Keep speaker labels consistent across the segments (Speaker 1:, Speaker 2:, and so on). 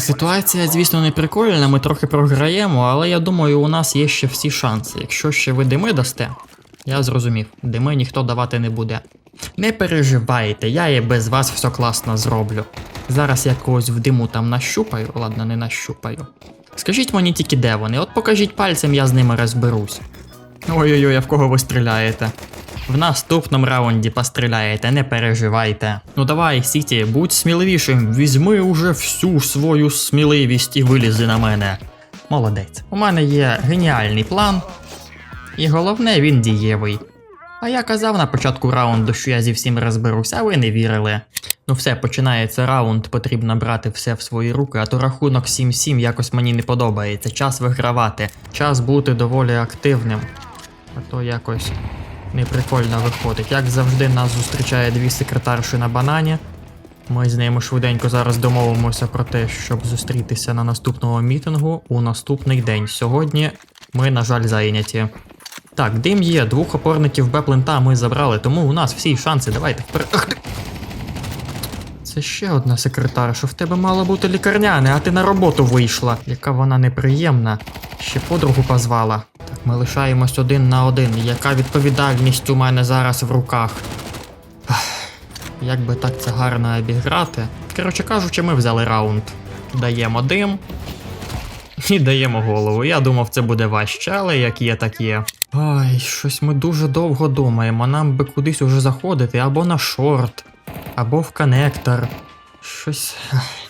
Speaker 1: Ситуація, звісно, не прикольна, ми трохи програємо, але я думаю, у нас є ще всі шанси. Якщо ще ви дими дасте, я зрозумів, дими ніхто давати не буде. Не переживайте, я і без вас все класно зроблю. Зараз я когось в диму там нащупаю, ладно, не нащупаю. Скажіть мені тільки де вони, от покажіть пальцем, я з ними розберусь. Ой-ой-ой, а в кого ви стріляєте? В наступному раунді постріляєте, не переживайте. Ну давай, Сіті, будь сміливішим, візьми уже всю свою сміливість і вилізи на мене. Молодець. У мене є геніальний план, і головне, він дієвий. А я казав на початку раунду, що я зі всім розберуся, а ви не вірили. Ну все, починається раунд, потрібно брати все в свої руки, а то рахунок 7-7 якось мені не подобається. Час вигравати, час бути доволі активним. А то якось неприкольно виходить. Як завжди, нас зустрічає дві секретарші на банані. Ми з ними швиденько зараз домовимося про те, щоб зустрітися на наступному мітингу у наступний день. Сьогодні ми, на жаль, зайняті. Так, дим є, двох опорників Беплента ми забрали, тому у нас всі шанси. Давайте вперед. Це ще одна секретарша. В тебе мало бути лікарняне, а ти на роботу вийшла. Яка вона неприємна. Ще подругу позвала. Ми лишаємось один на один. Яка відповідальність у мене зараз в руках? Як би так це гарно обіграти. Коротше кажучи, ми взяли раунд. Даємо дим. І даємо голову. Я думав, це буде важче, але як є, так є. Ай, щось ми дуже довго думаємо. Нам би кудись уже заходити або на шорт, або в коннектор. Щось.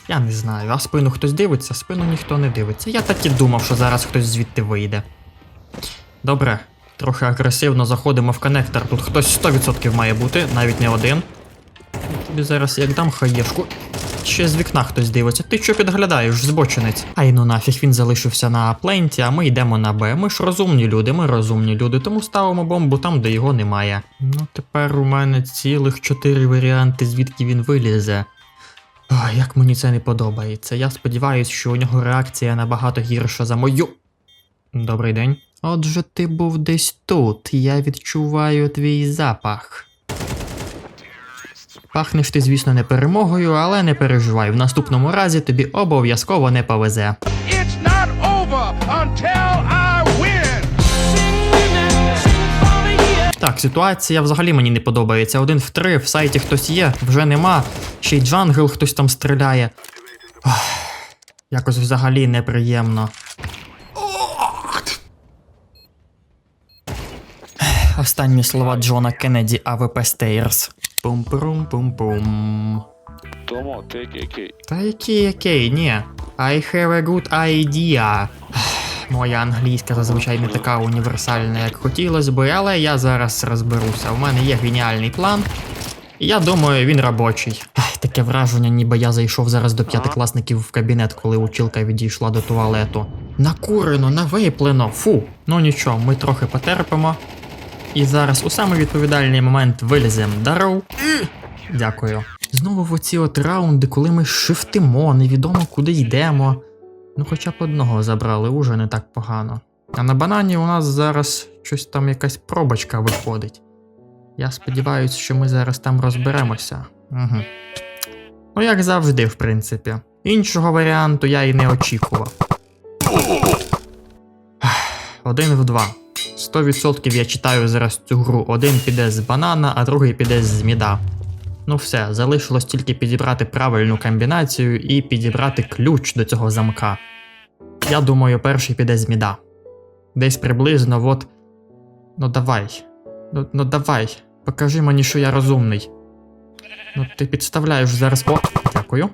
Speaker 1: Я не знаю. А спину хтось дивиться, спину ніхто не дивиться. Я так і думав, що зараз хтось звідти вийде. Добре, трохи агресивно заходимо в коннектор. Тут хтось 100% має бути, навіть не один. Тобі зараз як дам хаєшку. Ще з вікна хтось дивиться. Ти що підглядаєш, збочинець? Ай ну нафіг він залишився на пленті, а ми йдемо на Б. Ми ж розумні люди, ми розумні люди, тому ставимо бомбу там, де його немає. Ну тепер у мене цілих чотири варіанти, звідки він вилізе. Ах, як мені це не подобається. Я сподіваюся, що у нього реакція набагато гірша за мою. Добрий день. Отже, ти був десь тут. Я відчуваю твій запах. Пахнеш ти, звісно, не перемогою, але не переживай. В наступному разі тобі обов'язково не повезе.
Speaker 2: It's not over until I win.
Speaker 1: Так, ситуація взагалі мені не подобається. Один в три, в сайті хтось є, вже нема. Ще й джангл хтось там стріляє. Ах, якось взагалі неприємно. Останні слова Джона Кеннеді АВП Стейрс. Пум-пум-пум-пум.
Speaker 3: Томо, ти який?
Speaker 1: Та який який, ні. I have a good idea. Моя англійська зазвичай не така універсальна, як хотілося би, але я зараз розберуся. У мене є геніальний план. І я думаю, він робочий. Таке враження, ніби я зайшов зараз до п'ятикласників в кабінет, коли училка відійшла до туалету. Накурено, навиплено, фу. Ну нічого, ми трохи потерпимо. І зараз у самий відповідальний момент вилізем. Даров. Дякую. Знову в оці от раунди, коли ми шифтимо, невідомо куди йдемо. Ну, хоча б одного забрали, уже не так погано. А на банані у нас зараз щось там якась пробочка виходить. Я сподіваюся, що ми зараз там розберемося. Угу. Ну, як завжди, в принципі. Іншого варіанту я і не очікував. Один в два. 100% я читаю зараз цю гру. Один піде з банана, а другий піде з міда. Ну все, залишилось тільки підібрати правильну комбінацію і підібрати ключ до цього замка. Я думаю, перший піде з міда. Десь приблизно, от. Ну давай. Ну, ну давай. Покажи мені, що я розумний. Ну, ти підставляєш зараз. О, дякую.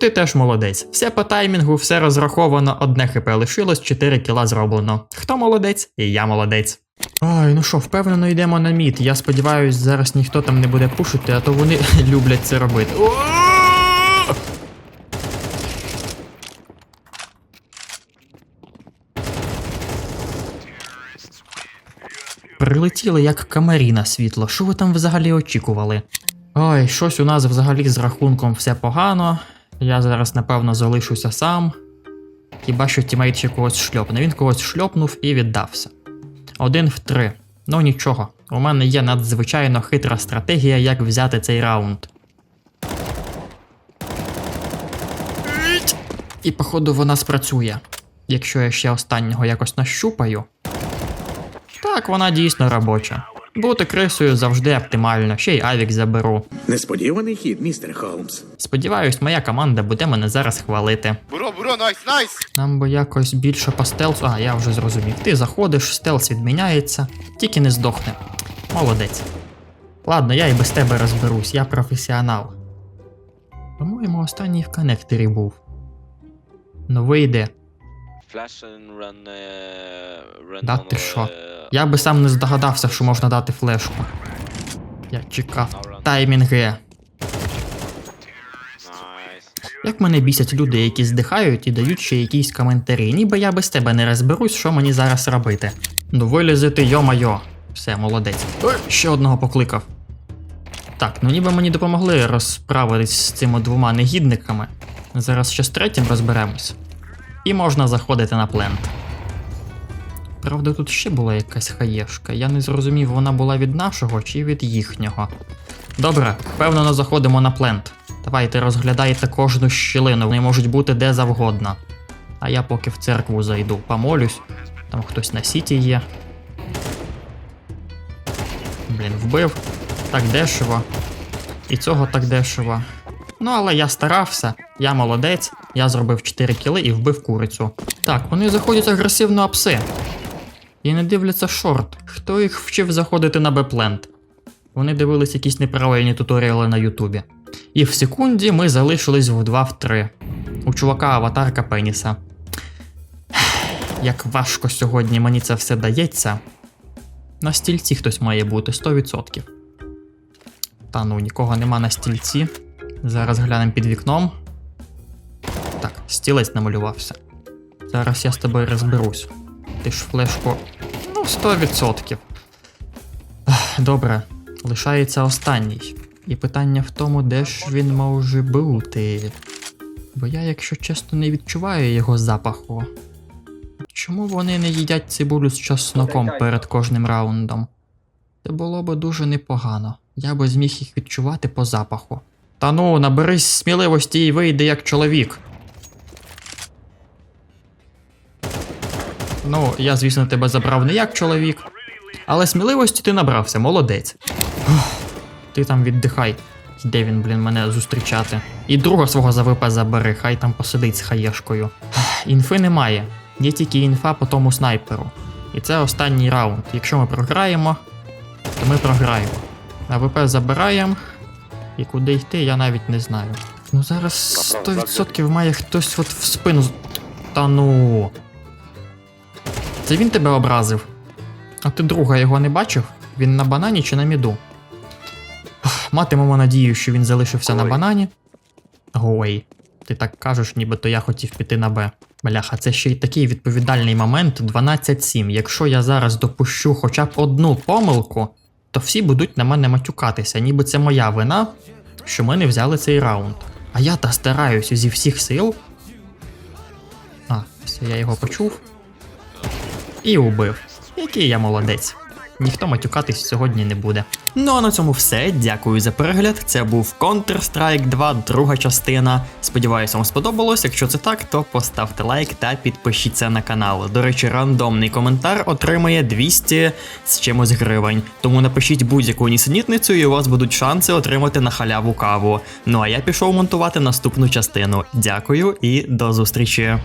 Speaker 1: Ти теж молодець. Все по таймінгу, все розраховано, одне хп лишилось, 4 кіла зроблено. Хто молодець? І я молодець. Ой, ну що, впевнено йдемо на мід. Я сподіваюсь, зараз ніхто там не буде пушити, а то вони люблять це робити. Прилетіли як камарі на світло. Що ви там взагалі очікували? Ой, щось у нас взагалі з рахунком все погано. Я зараз, напевно, залишуся сам. Хіба що тімейт ще когось шльопне. Він когось шльопнув і віддався. Один в три. Ну нічого, у мене є надзвичайно хитра стратегія, як взяти цей раунд. І походу вона спрацює. Якщо я ще останнього якось нащупаю. Так, вона дійсно робоча. Бути крисою завжди оптимально, ще й авік заберу.
Speaker 4: Несподіваний хід, містер Холмс.
Speaker 1: Сподіваюсь, моя команда буде мене зараз хвалити.
Speaker 2: Bro, bro, nice, nice.
Speaker 1: Нам би якось більше по стелсу. А, я вже зрозумів. Ти заходиш, стелс відміняється, тільки не здохне. Молодець. Ладно, я і без тебе розберусь, я професіонал. По-моєму, останній в коннекторі був. Ну вийде. Да ти що?
Speaker 3: uh,
Speaker 1: Я би сам не здогадався, що можна дати флешку. Я чекав. Таймінги. Як мене бісять люди, які здихають і дають ще якісь коментарі, ніби я без тебе не розберусь, що мені зараз робити. Ну вилізи ти, йо-майо. Все, молодець. Ой, ще одного покликав. Так, ну ніби мені допомогли розправитись з цими двома негідниками. Зараз ще з третім розберемось. І можна заходити на плент. Правда, тут ще була якась хаєшка. Я не зрозумів, вона була від нашого чи від їхнього. Добре, впевнено заходимо на плент. Давайте розглядайте кожну щілину, вони можуть бути де завгодно. А я поки в церкву зайду, помолюсь. Там хтось на сіті є. Блін, вбив. Так дешево. І цього так дешево. Ну, але я старався, я молодець, я зробив 4 кіли і вбив курицю. Так, вони заходять агресивно апси. І не дивляться шорт. Хто їх вчив заходити на беплент? Вони дивились якісь неправильні туторіали на Ютубі. І в секунді ми залишились в 2 в 3. У чувака аватарка пеніса. Як важко сьогодні мені це все дається. На стільці хтось має бути 100%. Та ну, нікого нема на стільці. Зараз глянемо під вікном. Стілець намалювався. Зараз я з тобою розберусь. Ти ж флешку. Ну, 100%. Добре, лишається останній. І питання в тому, де ж він може бути. Бо я, якщо чесно, не відчуваю його запаху. Чому вони не їдять цибулю з чесноком перед кожним раундом? Це було би дуже непогано. Я би зміг їх відчувати по запаху. Та ну, наберись сміливості і вийди як чоловік. Ну, я, звісно, тебе забрав не як чоловік. Але сміливості ти набрався, молодець. Ух, Ти там віддихай. Де він, блін, мене зустрічати. І друга свого за ВП забери, хай там посидить з хаєшкою. Інфи немає. Є тільки інфа по тому снайперу. І це останній раунд. Якщо ми програємо, то ми програємо. А ВП забираємо. І куди йти, я навіть не знаю. Ну зараз 100% має хтось от в спину. Та ну. Це він тебе образив. А ти друга його не бачив? Він на банані чи на міду? Матимемо надію, що він залишився на банані. Ой, ти так кажеш, нібито я хотів піти на Б. Бляха, це ще й такий відповідальний момент 12-7. Якщо я зараз допущу хоча б одну помилку, то всі будуть на мене матюкатися, ніби це моя вина, що ми не взяли цей раунд. А я та стараюся зі всіх сил. А, все, я його почув. І убив. Який я молодець. Ніхто матюкатись сьогодні не буде. Ну а на цьому все. Дякую за перегляд. Це був Counter-Strike 2, друга частина. Сподіваюся, вам сподобалось. Якщо це так, то поставте лайк та підпишіться на канал. До речі, рандомний коментар отримає 200 з чимось гривень. Тому напишіть будь-яку нісенітницю, і у вас будуть шанси отримати на халяву каву. Ну а я пішов монтувати наступну частину. Дякую і до зустрічі.